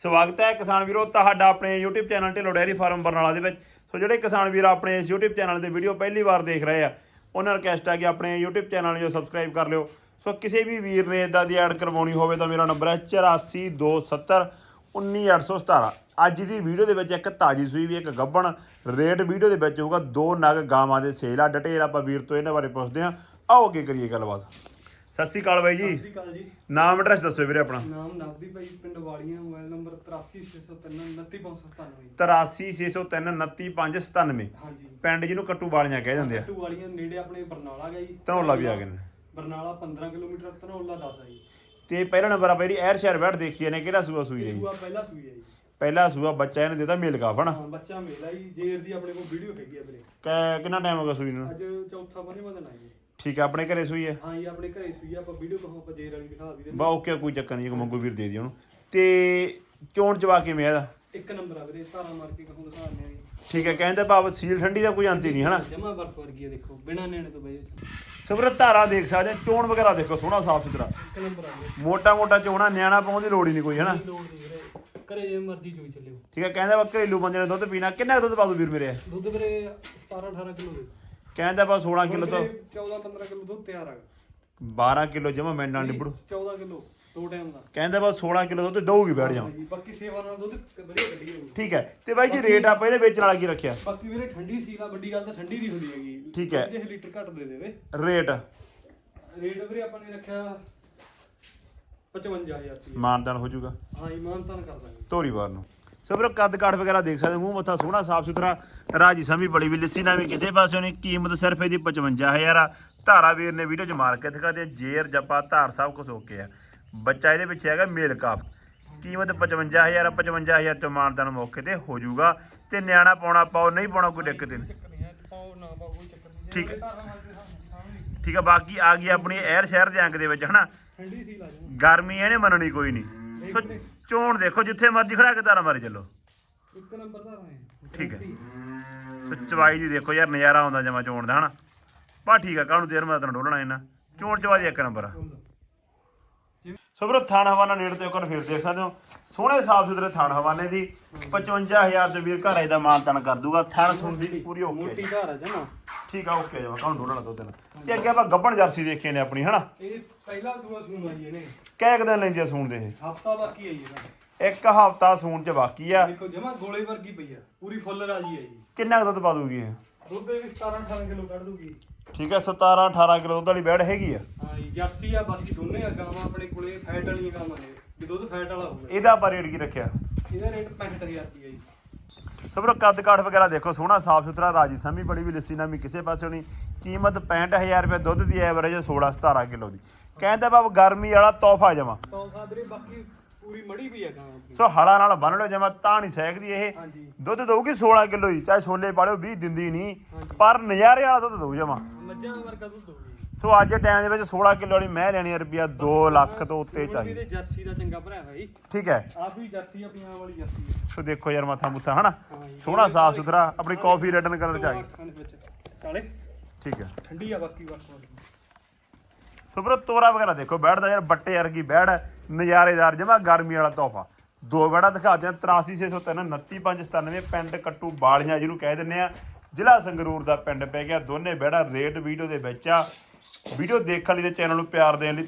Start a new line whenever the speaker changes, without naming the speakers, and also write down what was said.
ਸਵਾਗਤ ਹੈ ਕਿਸਾਨ ਵੀਰੋ, ਤੁਹਾਡਾ ਆਪਣੇ YouTube channel Dhillon dairy farm Barnala ਦੇ ਵਿੱਚ। ਸੋ ਜਿਹੜੇ ਕਿਸਾਨ ਵੀਰ ਆਪਣੇ ਇਸ YouTube ਚੈਨਲ 'ਤੇ ਵੀਡੀਓ ਪਹਿਲੀ ਵਾਰ ਦੇਖ ਰਹੇ ਆ, ਉਹਨਾਂ ਨੂੰ ਰਿਕਵੈਸਟ ਹੈ ਕਿ ਆਪਣੇ YouTube ਚੈਨਲ ਨੂੰ ਜੋ ਸਬਸਕ੍ਰਾਈਬ ਕਰ ਲਿਓ। ਸੋ ਕਿਸੇ ਵੀ ਵੀਰ ਨੇ ਇਦਾਂ ਦੀ ਐਡ ਕਰਵਾਉਣੀ ਹੋਵੇ ਤਾਂ ਮੇਰਾ ਨੰਬਰ ਹੈ 8427 19817 ਅੱਜ ਦੀ ਵੀਡੀਓ ਦੇ ਵਿੱਚ ਇੱਕ ਤਾਜੀ ਸੂਈ ਵੀ, ਇੱਕ ਗੱਬਣ। ਰੇਟ ਵੀਡੀਓ ਦੇ ਵਿੱਚ ਹੋਊਗਾ ਦੋ ਨਗ ਗਾਵਾਂ ਦੇ ਸੇਲ ਆ। ਡਿਟੇਲ ਆਪਾਂ ਵੀਰ ਤੋਂ ਇਹਨਾਂ ਬਾਰੇ ਪੁੱਛਦੇ ਹਾਂ। ਆਓ ਅੱਗੇ ਕਰੀਏ ਗੱਲਬਾਤ। ਸਤਿ ਸ਼੍ਰੀ ਅਕਾਲ ਬਾਈ ਜੀ।
ਸਤਿ ਸ਼੍ਰੀ ਅਕਾਲ ਜੀ।
ਨਾਮ ਐਡਰੈਸ ਦੱਸੋ ਵੀਰੇ ਆਪਣਾ।
ਨਾਮ ਨਵਦੀਪ ਭਾਈ ਪਿੰਡ ਵਾਲੀਆਂ ਮੋਬਾਈਲ ਨੰਬਰ 8363 29597
8360399597
ਹਾਂਜੀ।
ਪਿੰਡ ਜਿਹਨੂੰ ਕੱਟੂ ਵਾਲੀਆਂ ਕਹਿ ਦਿੰਦੇ ਆ।
ਟੂ ਵਾਲੀਆਂ ਨੇੜੇ ਆਪਣੇ ਬਰਨਾਲਾ ਗਿਆ ਜੀ।
ਧਨੌਲਾ ਵੀ ਆ ਗਏ ਨੇ।
ਬਰਨਾਲਾ 15 ਕਿਲੋਮੀਟਰ ਧਨੌਲਾ 10 ਆ ਜੀ।
ਤੇ ਪਹਿਲਾ ਨੰਬਰ ਆਪਾਂ ਜਿਹੜੀ ਐਰ ਸ਼ਹਿਰ ਬੈਠ ਦੇਖੀਏ ਨੇ ਕਿਹੜਾ ਸੂਆ ਸੂਈ ਹੈ ਜੀ?
ਸੂਆ ਪਹਿਲਾ ਸੂਈ ਹੈ ਜੀ।
ਪਹਿਲਾ ਸੂਆ ਬੱਚਾ ਇਹਨੇ ਦਿੱਤਾ ਮੇਲ ਕਾਫਣ
ਹਾਂ ਬੱਚਾ ਮੇਲਾ ਜੀ। ਜੇਰ ਦੀ ਆਪਣੇ ਕੋਲ ਵੀਡੀਓ ਹੈਗੀ ਆ ਵੀਰੇ।
ਕਿੰਨਾ ਟਾਈਮ ਹੋ ਗਿਆ ਸੂਈ ਨੂੰ?
ਅੱਜ ਚੌਥਾ ਪੰਜਵਾਂ ਦਿਨ ਆ ਜੀ।
ਠੀਕ ਹੈ ਆਪਣੇ ਘਰੇ ਸੂਈ ਹੈ
ਹਾਂ ਜੀ ਆਪਣੇ ਘਰੇ ਸੂਈ ਆ ਆਪਾਂ ਵੀਡੀਓ ਕਹਾਂ ਆਪਾਂ ਜੇਰ ਵਾਲੀ ਦਿਖਾ ਵੀ ਦੇ
ਬਾ ਓਕੇ ਕੋਈ ਚੱਕਰ ਨਹੀਂ ਮੰਗੂ ਵੀਰ ਦੇ ਦੀ ਉਹਨੂੰ। ਤੇ ਚੋਣ ਚਵਾ ਕਿਵੇਂ ਆ ਇਹਦਾ?
ਇੱਕ ਨੰਬਰ ਆ ਵੀਰੇ ਧਾਰਾ ਮਾਰ ਕੇ ਕਹੂੰ ਦਿਖਾ ਦਿੰਦੇ ਆ ਜੀ।
ਠੀਕ ਹੈ ਕਹਿੰਦੇ ਭਾਵ ਸੀਲ ਠੰਡੀ ਦਾ ਕੋਈ ਅੰਤ ਹੀ ਨਹੀਂ ਹਨਾ?
ਜਮਾ ਬਰਫ ਵਰਗੀ ਆ ਦੇਖੋ ਬਿਨਾ ਨੈਣ ਤੋਂ ਬਈ ਇੱਕ
ਸਬਰ ਧਾਰਾ ਦੇਖ ਸਕਦੇ ਆ, ਚੋਣ ਵਗੈਰਾ ਦੇਖੋ ਸੋਹਣਾ ਸਾਫ਼ ਸੁਥਰਾ।
ਨੰਬਰ ਆ ਵੀਰੇ।
ਮੋਟਾ ਮੋਟਾ ਚੋਣਾ ਨਿਆਣਾ ਪਾਉਣ ਦੀ ਲੋੜ ਹੀ ਨਹੀਂ ਕੋਈ ਹਨਾ?
ਲੋੜ ਨਹੀਂ ਵੀਰੇ। ਘਰੇ ਜੇ ਮਰਜ਼ੀ ਚੋਈ ਚੱਲਿਓ।
ਠੀਕ ਹੈ ਕਹਿੰਦਾ ਵਾ ਘਰੇਲੂ ਬੰਦੇ ਨੇ ਦੁੱਧ ਪੀਣਾ ਕਿੰਨਾ ਕੁ ਦੁੱਧ ਪਾ ਦੂ ਵੀਰ ਮੇਰੇ?
ਦੁੱਧ ਵੀਰੇ 17 18 ਕਿਲੋ ਦੇ।
ਕਹਿੰਦਾ ਵਾ 16 ਕਿਲੋ ਤੋਂ।
14 15 ਕਿਲੋ ਦੁੱਧ ਤਿਆਰ ਆ
12 ਕਿਲੋ ਜਮਾ ਮੈਂ ਨਾਲ ਨਿਬੜੂ।
14 ਕਿਲੋ ਦੋ ਟਾਈਮ ਦਾ।
ਕਹਿੰਦਾ ਵਾ 16 ਕਿਲੋ ਦੁੱਧ ਦਊਗੀ ਬੈਠ ਜਾ।
ਬਾਕੀ ਸੇਵਾ ਨਾਲ ਦੁੱਧ ਵਧੀਆ ਕੱਢੀ ਹੋਊਗੀ
ਠੀਕ ਹੈ। ਤੇ ਬਾਈ ਜੀ ਰੇਟ ਆਪਾਂ ਇਹਦੇ ਵੇਚਣ ਵਾਲਾ ਕੀ ਰੱਖਿਆ?
ਬਾਕੀ ਵੀਰੇ ਠੰਡੀ ਸੀ ਨਾ ਵੱਡੀ ਗੱਲ ਤਾਂ ਠੰਡੀ ਦੀ ਹੁੰਦੀ ਹੈਗੀ।
ਠੀਕ ਹੈ।
ਜੇ ਲੀਟਰ ਘੱਟ ਦੇ ਦੇਵੇ।
ਰੇਟ?
ਰੇਟ ਵੀਰੇ ਆਪਾਂ ਨੇ ਰੱਖਿਆ 55000 ਰੁਪਏ
ਮਾਨਦਾਨ ਹੋ ਜਾਊਗਾ।
ਹਾਂ ਇਮਾਨਤਾਨ ਕਰ ਦਾਂਗੇ।
ਧੋਰੀ ਵਾਰ ਨੂੰ। ਸੋ ਵੀਰੋ ਕੱਦ ਕਾਠ ਵਗੈਰਾ ਦੇਖ ਸਕਦੇ ਹੋ, ਮੂੰਹ ਮੱਥਾ ਸੋਹਣਾ ਸਾਫ਼ ਸੁਥਰਾ ਰਾਜੀ ਸਮੀ ਬੜੀ ਵੀ ਲਿੱਸੀ ਨਾ ਵੀ ਕਿਸੇ ਪਾਸਿਓਂ ਨਹੀਂ ਕੀਮਤ ਸਿਰਫ ਇਹਦੀ 55000 ਆ। ਧਾਰਾ ਵੀਰ ਨੇ ਵੀਡੀਓ ਚ ਮਾਰ ਕੇ ਦਿਖਾ ਦੇ ਜੇਰ ਜੱਪਾ ਧਾਰ ਸਭ ਕੁਝ ਓਕੇ ਆ। ਬੱਚਾ ਇਹਦੇ ਪਿੱਛੇ ਹੈਗਾ ਮੇਲ ਕਾਫ। ਕੀਮਤ 55000 ਆ 55000 ਤੋਂ ਮਾਨਦਾਨ ਮੌਕੇ ਤੇ ਹੋ ਜਾਊਗਾ। ਤੇ ਨਿਆਣਾ ਪਾਉਣਾ ਪਾਓ ਨਹੀਂ ਪਾਉਣਾ ਕੋਈ ਦਿੱਕਤ ਨਹੀਂ।
ਹੈ
ਠੀਕ ਹੈ। ਠੀਕ ਆ ਬਾਕੀ ਆ ਗਈ ਆਪਣੀ ਐਰ ਸ਼ਹਿਰ ਦੇ ਅੰਕ ਦੇ ਵਿੱਚ ਹਨਾ? ਗਰਮੀ ਇਹਨੇ ਮੰਨਣੀ ਕੋਈ ਨਹੀਂ। ਸੋ ਚੋਣ ਦੇਖੋ ਜਿੱਥੇ ਮਰਜ਼ੀ ਖੜਾ ਕੇ ਧਾਰਾ ਮਾਰੀ ਚੱਲੋ।
ਇੱਕ ਨੰਬਰ ਦਾ ਰਹੇ
ਠੀਕ ਹੈ। ਤੇ ਚਵਾਈ ਦੀ ਦੇਖੋ ਯਾਰ ਨਜ਼ਾਰਾ ਆਉਂਦਾ ਜਮਾ ਚੋਣ ਦਾ ਹਨਾ? ਬਾ ਠੀਕ ਆ ਕਾਹਨੂੰ ਦੇਰ ਮੈਂ ਤੈਨੂੰ ਡੋਲਣਾ ਇਹਨਾਂ ਚੋਣ ਚਵਾਈ ਦੀ ਇੱਕ ਨੰਬਰ। ਆ ਸੋ ਵੀਰੋ ਥਾਣ ਹਵਾਨਾ ਨੇੜ ਤੇ ਕੋਲ ਫਿਰ ਦੇਖ ਸਕਦੇ ਹੋ। ਸੋਹਣੇ ਸਾਫ਼ ਸੁਥਰੇ ਥਾਣ ਹਵਾਨੇ ਦੀ। 55000 ਦੇ ਵੀਰ ਘਰ ਇਹਦਾ ਮਾਨ ਤਨ ਕਰ ਦੂਗਾ। ਥਾਣ ਥੁਣ ਦੀ ਪੂਰੀ ਓਕੇ।
ਮੋਟੀ ਧਾਰ ਆ ਜਮਾ।
ਠੀਕ ਆ ਓਕੇ ਜਮਾ। ਕਾਹਨੂੰ ਡੋਲਣਾ ਦੋ ਦਿਨ ਤੇ ਅੱਗੇ ਆਪਾਂ ਗੱਬਣ ਜਰਸੀ ਦੇਖੇ ਨੇ ਆਪਣੀ ਹਨਾ?
ਇਹ ਪਹਿਲਾ ਸੂਆ ਸੂਣ ਆਈ ਇਹਨੇ।
ਕਹਿ ਕੁ ਦਿਨ ਲੈਂਦੀ ਆ ਸੂਣ ਦੇ ਇਹ?
ਹਫਤਾ ਬਾਕੀ ਆਈ ਇਹਦਾ।
ਇੱਕ ਹਫਤਾ ਸੂਣ ਚ ਬਾਕੀ ਆ।
ਦੇਖੋ ਜਮਾ ਗੋਲੇ ਵਰਗੀ ਪਈ ਆ। ਪੂਰੀ ਫੁੱਲ ਰਾਜੀ ਹੈ ਜੀ।
ਕਿੰਨਾ ਕੁ ਦੁੱਧ ਪਾ ਦੂਗੀ ਇਹ?
ਦੁੱਧ ਦੇ ਵੀ 17 18 ਕਿਲੋ ਕੱਢ ਦੂਗੀ।
ਠੀਕ ਹੈ 17 18 ਕਿਲੋ ਦੁੱਧ ਵਾਲੀ ਬੈੜ ਹੈਗੀ ਆ।
ਹਾਂ ਜੀ ਜਰਸੀ ਆ ਬਾਕੀ ਦੋਨੇ ਆ ਗਾਵਾਂ ਆਪਣੇ ਕੋਲੇ ਫੈਟ ਵਾਲੀਆਂ ਗਾਵਾਂ ਨੇ। ਵੀ ਦੁੱਧ ਫੈਟ ਵਾਲਾ ਹੋਊਗਾ
ਇਹਦਾ ਆਪਾਂ ਰੇਟ ਕੀ ਰੱਖਿਆ?
ਇਹਦਾ ਰੇਟ 65000 ਰੁਪਏ ਜੀ।
ਸਭਰੋ ਕੱਦ ਕਾਠ ਵਗੈਰਾ ਦੇਖੋ ਸੋਹਣਾ ਸਾਫ਼ ਸੁਥਰਾ ਰਾਜੀ ਸਮੀ ਬੜੀ ਵੀ ਲੱਸੀ ਨਾ ਵੀ ਕਿਸੇ ਪਾਸੇ ਨਹੀਂ। ਕੀਮਤ 65000 ਰੁਪਏ ਦੁੱਧ ਦੀ ਐਵਰੇਜ 16 17 ਕਿਲੋ ਦੀ। ਕਹਿੰਦਾ ਬਾਬ ਗਰਮੀ ਵਾਲਾ ਤੋਹਫਾ ਜਮਾ।
ਤਾਂ ਸਾਦਰੇ ਬਾਕੀ ਪੂਰੀ ਮੜੀ ਵੀ ਆ ਆਪਣੀ
ਸੋ ਹੜਾ ਨਾਲ ਬੰਨ ਲਓ ਜਮਾ ਤਾਂ ਨਹੀਂ ਸਹਿਕਦੀ ਇਹ।
ਹਾਂਜੀ।
ਦੁੱਧ ਦਊਗੀ 16 ਕਿਲੋ ਹੀ ਚਾਹੇ ਛੋਲੇ ਪਾੜਿਓ 20 ਦਿੰਦੀ ਨਹੀਂ। ਪਰ ਨਜ਼ਾਰੇ ਵਾਲਾ ਦੁੱਧ ਦਊ ਜਮਾ।
ਮੱਝਾਂ ਵਰਗਾ ਦੁੱਧ ਹੋਊਗੀ
ਸੋ ਅੱਜ ਟਾਈਮ ਦੇ ਵਿੱਚ 16 ਕਿਲੋ ਵਾਲੀ ਮੈਂ ਲੈਣੀ ਆ ਰੁਪਿਆ 2 ਲੱਖ ਤੋਂ ਉੱਤੇ ਚਾਹੀਦੀ
ਇਹਦੇ ਜਰਸੀ ਦਾ ਚੰਗਾ ਭਰਾ ਹੈ ਜੀ
ਠੀਕ ਹੈ।
ਆਪ ਵੀ ਜਰਸੀ ਆ ਪੰਜਾਬ ਵਾਲੀ ਜਰਸੀ ਆ।
ਸੋ ਦੇਖੋ ਯਾਰ ਮੱਥਾ ਮੁੱਥਾ ਹਨਾ। ਸੋਹਣਾ ਸਾਫ਼ ਸੁਥਰਾ ਆਪਣੀ ਕਾਫੀ ਰਿਟਰਨ ਕਲਰ ਚ ਆ ਗਈ।
ਕਾਲੇ।
ਠੀਕ ਹੈ।
ਠੰਡੀ ਆ ਬਾਕੀ ਬਸ।
ਸੋ ਤੋਰਾ ਵਗੈਰਾ ਦੇਖੋ ਬੈਠਦਾ ਯਾਰ ਬੱਟੇ ਵਰਗੀ ਬੈੜ ਨਜ਼ਾਰੇਦਾਰ ਜਮਾ ਗਰਮੀ ਵਾਲਾ ਤੋਹਫਾ। ਦੋ ਬੈੜਾ ਦਿਖਾਦੇ ਆ 83603 29597 ਪਿੰਡ ਕੱਟੂ ਬਾਲੀਆਂ ਜਿਹਨੂੰ ਕਹਿ ਦਿੰਦੇ ਆ ਜ਼ਿਲ੍ਹਾ ਸੰਗਰੂਰ ਦਾ ਪਿੰਡ ਪੈ ਗਿਆ, ਦੋਨੇ ਬੈੜਾ ਰੇਟ ਵੀਡੀਓ ਦੇ ਵਿੱਚ ਆ। ਵੀਡੀਓ ਦੇਖਣ ਲਈ ਤੇ ਚੈਨਲ ਨੂੰ ਪਿਆਰ ਦੇਣ ਲਈ